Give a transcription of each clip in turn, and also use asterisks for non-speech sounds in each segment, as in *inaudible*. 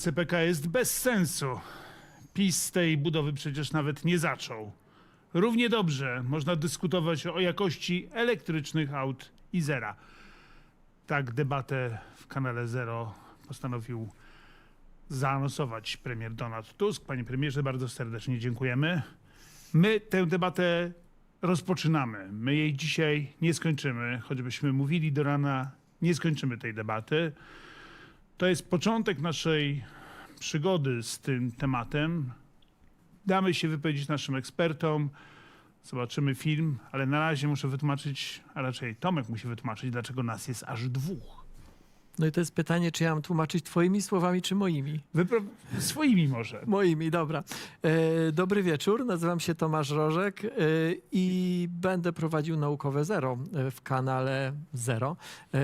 CPK jest bez sensu. PiS tej budowy przecież nawet nie zaczął. Równie dobrze można dyskutować o jakości elektrycznych aut i zera. Tak debatę w kanale Zero postanowił zaanonsować premier Donald Tusk. Panie premierze, bardzo serdecznie dziękujemy. My tę debatę rozpoczynamy. My jej dzisiaj nie skończymy, choćbyśmy mówili do rana, nie skończymy tej debaty. To jest początek naszej przygody z tym tematem. Damy się wypowiedzieć naszym ekspertom, zobaczymy film, ale na razie muszę wytłumaczyć, a raczej Tomek musi wytłumaczyć, dlaczego nas jest aż dwóch. No i to jest pytanie, czy ja mam tłumaczyć twoimi słowami, czy moimi? Wypro... Swoimi może. Moimi, dobra. E, dobry wieczór, nazywam się Tomasz Rożek e, i będę prowadził Naukowe Zero e, w kanale Zero. E,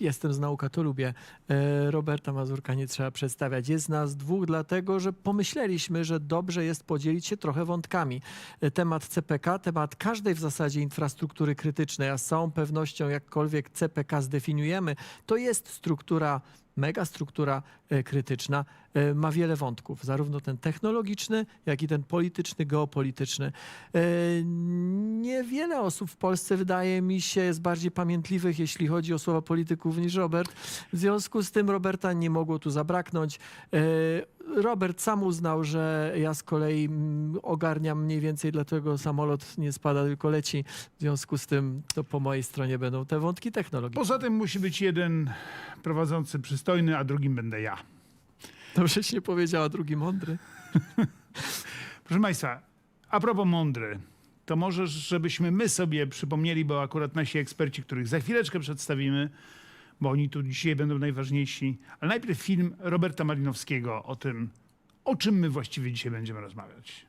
jestem z Nauka to lubię. E, Roberta Mazurka nie trzeba przedstawiać. Jest nas dwóch, dlatego że pomyśleliśmy, że dobrze jest podzielić się trochę wątkami. E, Temat CPK, temat każdej w zasadzie infrastruktury krytycznej, a z całą pewnością jakkolwiek CPK zdefiniujemy, to jest struktura megastruktura e, krytyczna e, ma wiele wątków, zarówno ten technologiczny, jak i ten polityczny, geopolityczny. E, Niewiele osób w Polsce, wydaje mi się, jest bardziej pamiętliwych, jeśli chodzi o słowa polityków, niż Robert. W związku z tym Roberta nie mogło tu zabraknąć. Robert sam uznał, że ja z kolei ogarniam mniej więcej, dlatego samolot nie spada, tylko leci. W związku z tym to po mojej stronie będą te wątki technologiczne. Poza tym musi być jeden prowadzący przystojny, a drugim będę ja. Dobrze się nie powiedziała, drugi mądry. *laughs* Proszę Państwa, a propos mądry, to może żebyśmy my sobie przypomnieli, bo akurat nasi eksperci, których za chwileczkę przedstawimy, bo oni tu dzisiaj będą najważniejsi, ale najpierw film Roberta Malinowskiego o tym, o czym my właściwie dzisiaj będziemy rozmawiać.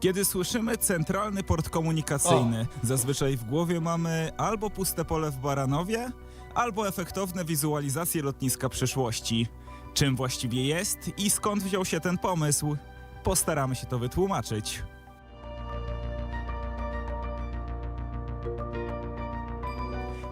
Kiedy słyszymy centralny port komunikacyjny, zazwyczaj w głowie mamy albo puste pole w Baranowie, albo efektowne wizualizacje lotniska przyszłości. Czym właściwie jest i skąd wziął się ten pomysł? Postaramy się to wytłumaczyć.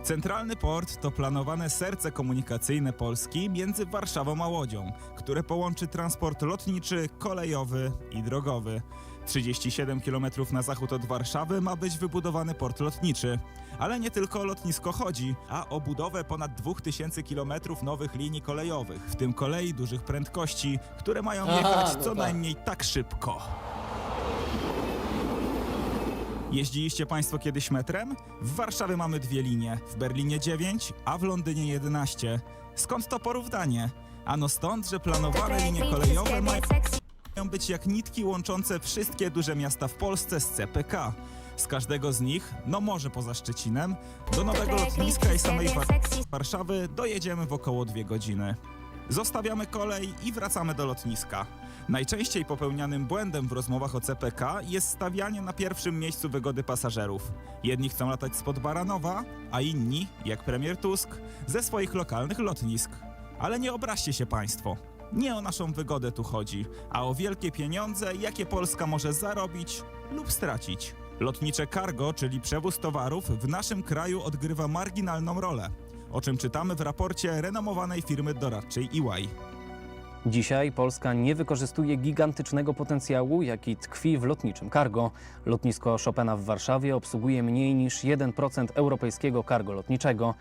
Centralny port to planowane serce komunikacyjne Polski między Warszawą a Łodzią, które połączy transport lotniczy, kolejowy i drogowy. 37 km na zachód od Warszawy ma być wybudowany port lotniczy. Ale nie tylko o lotnisko chodzi, a o budowę ponad 2000 km nowych linii kolejowych, w tym kolei dużych prędkości, które mają Aha, jechać no co tak. najmniej tak szybko. Jeździliście Państwo kiedyś metrem? W Warszawie mamy dwie linie, w Berlinie 9, a w Londynie 11. Skąd to porównanie? Ano stąd, że planowane linie kolejowe mają być jak nitki łączące wszystkie duże miasta w Polsce z CPK. Z każdego z nich, no może poza Szczecinem, do nowego lotniska i samej War- Warszawy dojedziemy w około dwie godziny. Zostawiamy kolej i wracamy do lotniska. Najczęściej popełnianym błędem w rozmowach o CPK jest stawianie na pierwszym miejscu wygody pasażerów. Jedni chcą latać spod Baranowa, a inni, jak premier Tusk, ze swoich lokalnych lotnisk. Ale nie obraźcie się Państwo. Nie o naszą wygodę tu chodzi, a o wielkie pieniądze, jakie Polska może zarobić lub stracić. Lotnicze cargo, czyli przewóz towarów, w naszym kraju odgrywa marginalną rolę, o czym czytamy w raporcie renomowanej firmy doradczej EY. Dzisiaj Polska nie wykorzystuje gigantycznego potencjału, jaki tkwi w lotniczym cargo. Lotnisko Chopina w Warszawie obsługuje mniej niż 1% europejskiego cargo lotniczego.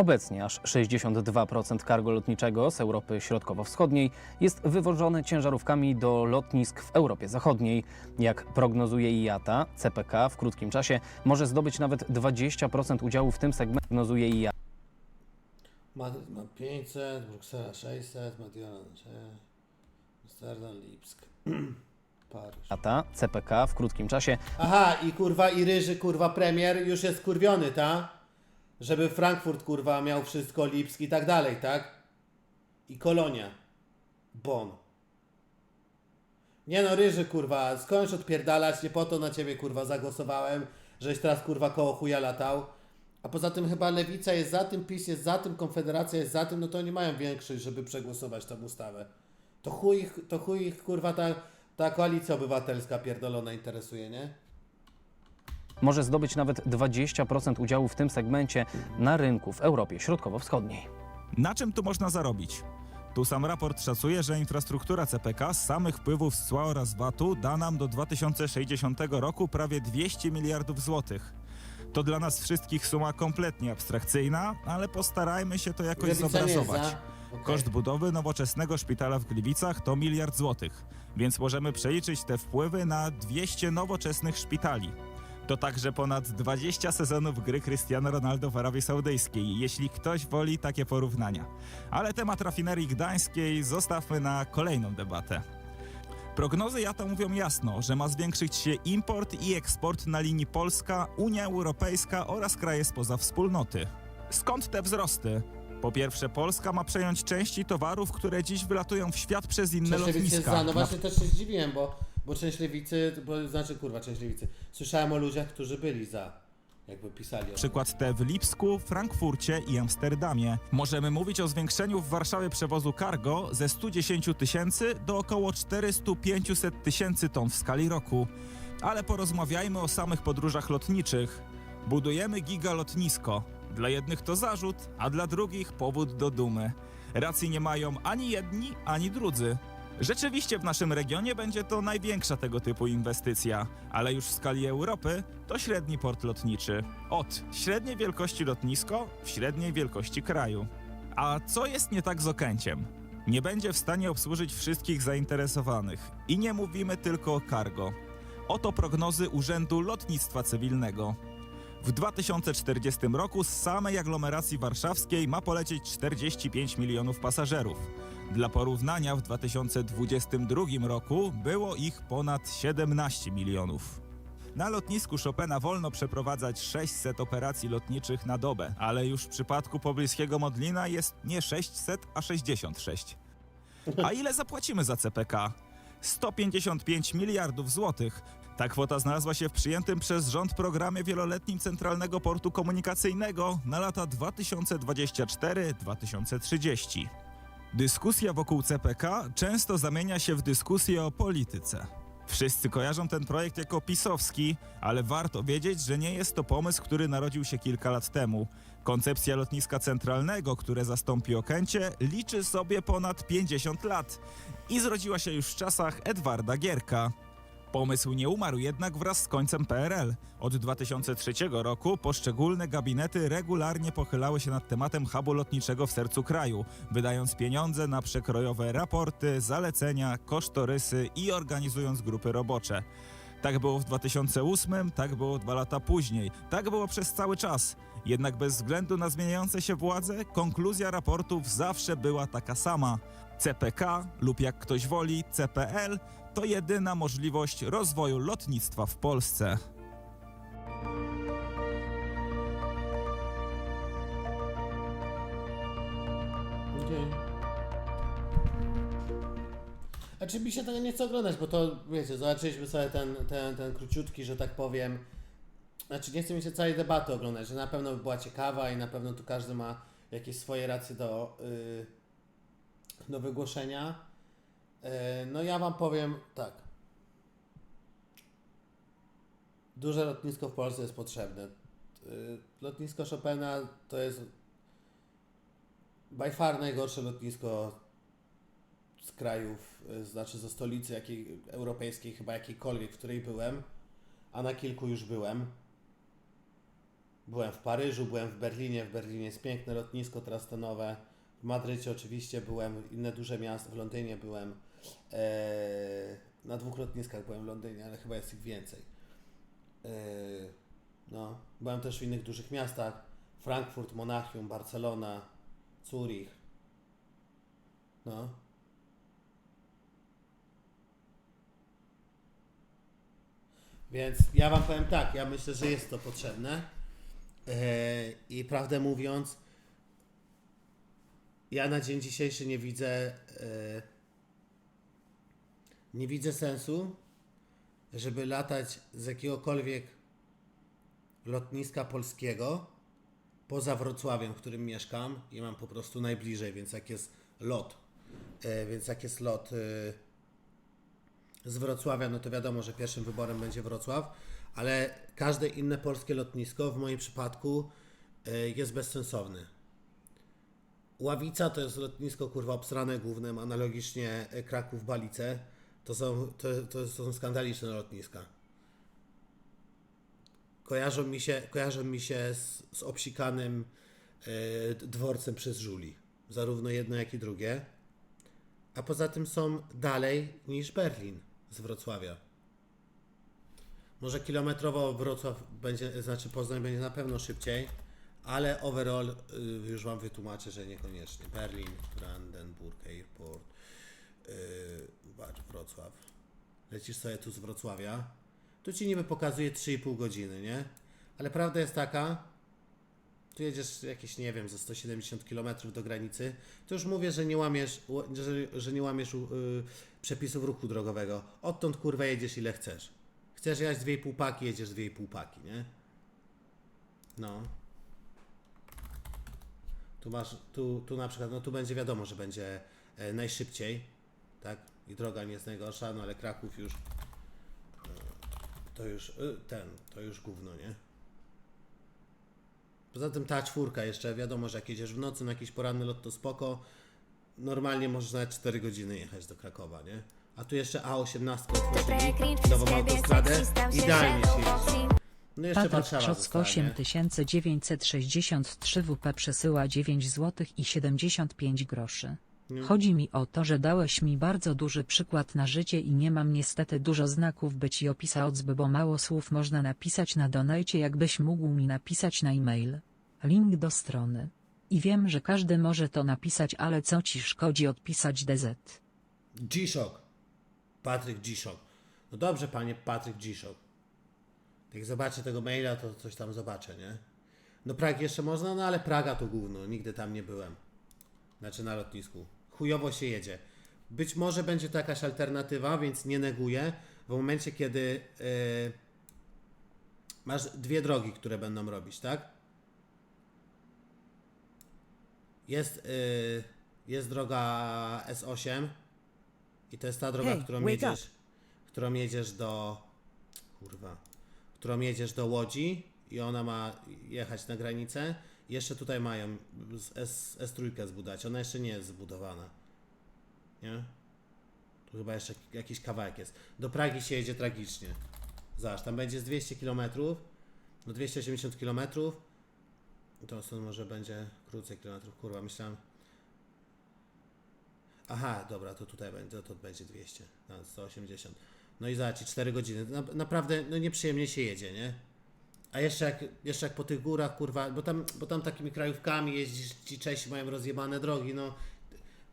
Obecnie aż 62% cargo lotniczego z Europy Środkowo-Wschodniej jest wywożone ciężarówkami do lotnisk w Europie Zachodniej. Jak prognozuje IATA, CPK w krótkim czasie może zdobyć nawet 20% udziału w tym segmencie, prognozuje IATA. Madryt ma 500, Bruksela 600, Madryt 6, Amsterdam, Lipsk, *clears throat* Paryż. CPK w krótkim czasie Aha, i kurwa, i ryży, kurwa, premier już jest kurwiony, ta? Żeby Frankfurt, kurwa, miał wszystko, Lipsk i tak dalej, tak? I Kolonia. Bon. Nie no, ryży, kurwa, skończ odpierdalać, nie po to na ciebie, kurwa, zagłosowałem, żeś teraz, kurwa, koło chuja latał. A poza tym chyba Lewica jest za tym, PiS jest za tym, Konfederacja jest za tym, no to oni mają większość, żeby przegłosować tę ustawę. To chuj ich, to chuj ich, kurwa, ta, ta koalicja obywatelska pierdolona interesuje, nie? Może zdobyć nawet 20% udziału w tym segmencie na rynku w Europie Środkowo-Wschodniej. Na czym tu można zarobić? Tu sam raport szacuje, że infrastruktura CPK z samych wpływów z cła oraz VAT-u da nam do 2060 roku prawie 200 miliardów złotych. To dla nas wszystkich suma kompletnie abstrakcyjna, ale postarajmy się to jakoś Lewica nie jest zobrazować. za. Okej. Koszt budowy nowoczesnego szpitala w Gliwicach to miliard złotych, więc możemy przeliczyć te wpływy na 200 nowoczesnych szpitali. To także ponad 20 sezonów gry Cristiano Ronaldo w Arabii Saudyjskiej, jeśli ktoś woli takie porównania. Ale temat rafinerii gdańskiej zostawmy na kolejną debatę. Prognozy JATA mówią jasno, że ma zwiększyć się import i eksport na linii Polska, Unia Europejska oraz kraje spoza wspólnoty. Skąd te wzrosty? Po pierwsze, Polska ma przejąć części towarów, które dziś wylatują w świat przez inne jest lotniska. za. No Na właśnie też się zdziwiłem, bo, bo część lewicy, bo znaczy kurwa, część lewicy. Słyszałem o ludziach, którzy byli za. Jakby pisali Przykład te w Lipsku, Frankfurcie i Amsterdamie. Możemy mówić o zwiększeniu w Warszawie przewozu cargo ze 110 tysięcy do około 400-500 tysięcy ton w skali roku. Ale porozmawiajmy o samych podróżach lotniczych. Budujemy gigalotnisko. Dla jednych to zarzut, a dla drugich powód do dumy. Racji nie mają ani jedni, ani drudzy. Rzeczywiście w naszym regionie będzie to największa tego typu inwestycja, ale już w skali Europy to średni port lotniczy. Od średniej wielkości lotnisko w średniej wielkości kraju. A co jest nie tak z Okęciem? Nie będzie w stanie obsłużyć wszystkich zainteresowanych. I nie mówimy tylko o cargo. Oto prognozy Urzędu Lotnictwa Cywilnego. W 2040 roku z samej aglomeracji warszawskiej ma polecieć 45 milionów pasażerów. Dla porównania w 2022 roku było ich ponad 17 milionów. Na lotnisku Chopina wolno przeprowadzać 600 operacji lotniczych na dobę, ale już w przypadku pobliskiego Modlina jest nie 600, a 66. A ile zapłacimy za CPK? 155 miliardów złotych. Ta kwota znalazła się w przyjętym przez rząd programie wieloletnim Centralnego Portu Komunikacyjnego na lata 2024-2030. Dyskusja wokół CPK często zamienia się w dyskusję o polityce. Wszyscy kojarzą ten projekt jako pisowski, ale warto wiedzieć, że nie jest to pomysł, który narodził się kilka lat temu. Koncepcja lotniska centralnego, które zastąpi Okęcie, liczy sobie ponad 50 lat i zrodziła się już w czasach Edwarda Gierka. Pomysł nie umarł jednak wraz z końcem PRL. Od 2003 roku poszczególne gabinety regularnie pochylały się nad tematem hubu lotniczego w sercu kraju, wydając pieniądze na przekrojowe raporty, zalecenia, kosztorysy i organizując grupy robocze. Tak było w 2008, tak było dwa lata później, tak było przez cały czas. Jednak bez względu na zmieniające się władze, konkluzja raportów zawsze była taka sama. CPK lub jak ktoś woli CPL to jedyna możliwość rozwoju lotnictwa w Polsce. A czy mi się tego nie chce oglądać, bo to wiecie, zobaczyliśmy sobie ten, ten, ten króciutki, że tak powiem. Znaczy nie chce mi się całej debaty oglądać, że na pewno by była ciekawa i na pewno tu każdy ma jakieś swoje racje do, yy, do wygłoszenia. Yy, no ja wam powiem tak. Duże lotnisko w Polsce jest potrzebne. Yy, lotnisko Chopina to jest by far najgorsze lotnisko z krajów, y, znaczy ze stolicy jakiej, europejskiej, chyba jakiejkolwiek, w której byłem, a na kilku już byłem. Byłem w Paryżu, byłem w Berlinie, w Berlinie jest piękne lotnisko, teraz to nowe. W Madrycie oczywiście byłem, inne duże miasta, w Londynie byłem. Eee, na dwóch lotniskach byłem w Londynie, ale chyba jest ich więcej. Eee, no, byłem też w innych dużych miastach. Frankfurt, Monachium, Barcelona, Zurich. No. Więc ja wam powiem tak, ja myślę, że jest to potrzebne. Eee, I prawdę mówiąc, ja na dzień dzisiejszy nie widzę e, nie widzę sensu, żeby latać z jakiegokolwiek lotniska polskiego poza Wrocławiem, w którym mieszkam i mam po prostu najbliżej, więc jak jest lot, e, więc jak jest lot e, z Wrocławia, no to wiadomo, że pierwszym wyborem będzie Wrocław, ale każde inne polskie lotnisko w moim przypadku jest bezsensowne. Ławica to jest lotnisko kurwa obsrane głównym, analogicznie e, Kraków Balice. To są, to, to są skandaliczne lotniska. Kojarzą mi się, kojarzą mi się z, z obsikanym e, dworcem przez żuli. Zarówno jedno, jak i drugie. A poza tym są dalej niż Berlin z Wrocławia. Może kilometrowo Wrocław będzie, znaczy Poznań będzie na pewno szybciej, ale overall y, już wam wytłumaczę, że niekoniecznie. Berlin, Brandenburg Airport, yy, Wrocław. Lecisz sobie tu z Wrocławia. Tu ci niby pokazuje 3,5 godziny, nie? Ale prawda jest taka, tu jedziesz jakieś, nie wiem, ze 170 km do granicy, to już mówię, że nie łamiesz, że, że nie łamiesz yy, przepisów ruchu drogowego. Odtąd kurwa jedziesz ile chcesz. Chcesz jechać 2,5 paki, jedziesz 2,5 paki, nie? No. Tu masz, tu, tu na przykład, no tu będzie wiadomo, że będzie e, najszybciej, tak? I droga nie jest najgorsza, no ale Kraków już, e, to już, e, ten, to już gówno, nie? Poza tym ta czwórka jeszcze, wiadomo, że jak jedziesz w nocy na jakiś poranny lot, to spoko. Normalnie możesz nawet 4 godziny jechać do Krakowa, nie? A tu jeszcze A18 otworzyli, nową autostradę, idealnie się jeździ. No jeszcze Patryk Warszawa zostanie. 8963 WP przesyła 9 zł i 75 groszy. Nie. Chodzi mi o to, że dałeś mi bardzo duży przykład na życie i nie mam niestety dużo znaków by ci opisać, bo mało słów można napisać na donajcie jakbyś mógł mi napisać na e-mail. Link do strony. I wiem, że każdy może to napisać, ale co ci szkodzi odpisać DZ? G-Shock. Patryk G-Shock. No dobrze, panie Patryk G-Shock. Jak zobaczę tego maila, to coś tam zobaczę, nie? No Prag jeszcze można, no ale Praga to gówno. Nigdy tam nie byłem. Znaczy na lotnisku. Chujowo się jedzie. Być może będzie to jakaś alternatywa, więc nie neguję. W momencie, kiedy yy, masz dwie drogi, które będą robić, tak? Jest, yy, jest droga S8 i to jest ta droga, Hey, którą jedziesz, którą jedziesz do kurwa, którą jedziesz do Łodzi i ona ma jechać na granicę. Jeszcze tutaj mają z S, S3 zbudować. Ona jeszcze nie jest zbudowana. Nie? Tu chyba jeszcze jakiś kawałek jest. Do Pragi się jedzie tragicznie. Zobacz, tam będzie z 200 km, no 280 km. To stąd może będzie krócej kilometrów. Kurwa, myślałem. Aha, dobra, to tutaj będzie, to, to będzie 200, no, 180. No i zobacz, i 4 godziny. Na, naprawdę, no nieprzyjemnie się jedzie, nie? A jeszcze jak, jeszcze jak po tych górach, kurwa, bo tam, bo tam takimi krajówkami jeździsz, ci Czesi mają rozjebane drogi, no.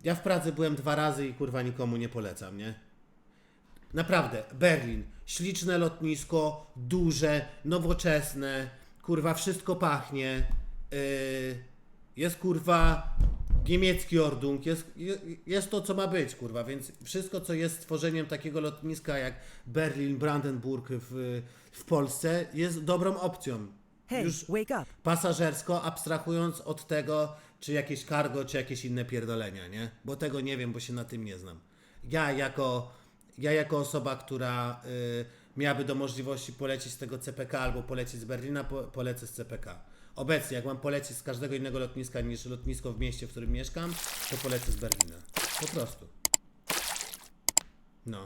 Ja w Pradze byłem dwa razy i kurwa nikomu nie polecam, nie? Naprawdę, Berlin, śliczne lotnisko, duże, nowoczesne, kurwa, wszystko pachnie. Yy, jest kurwa niemiecki ordung, jest, je- jest to co ma być, kurwa, więc wszystko co jest stworzeniem takiego lotniska jak Berlin, Brandenburg w, w Polsce jest dobrą opcją. Hey, Już wake up. pasażersko, abstrahując od tego, czy jakieś cargo, czy jakieś inne pierdolenia, nie? Bo tego nie wiem, bo się na tym nie znam. Ja jako, ja jako osoba, która y, miałaby do możliwości polecieć z tego CPK albo polecieć z Berlina, po, polecę z CPK. Obecnie, jak mam polecieć z każdego innego lotniska niż lotnisko w mieście, w którym mieszkam, to polecę z Berlina. Po prostu. No.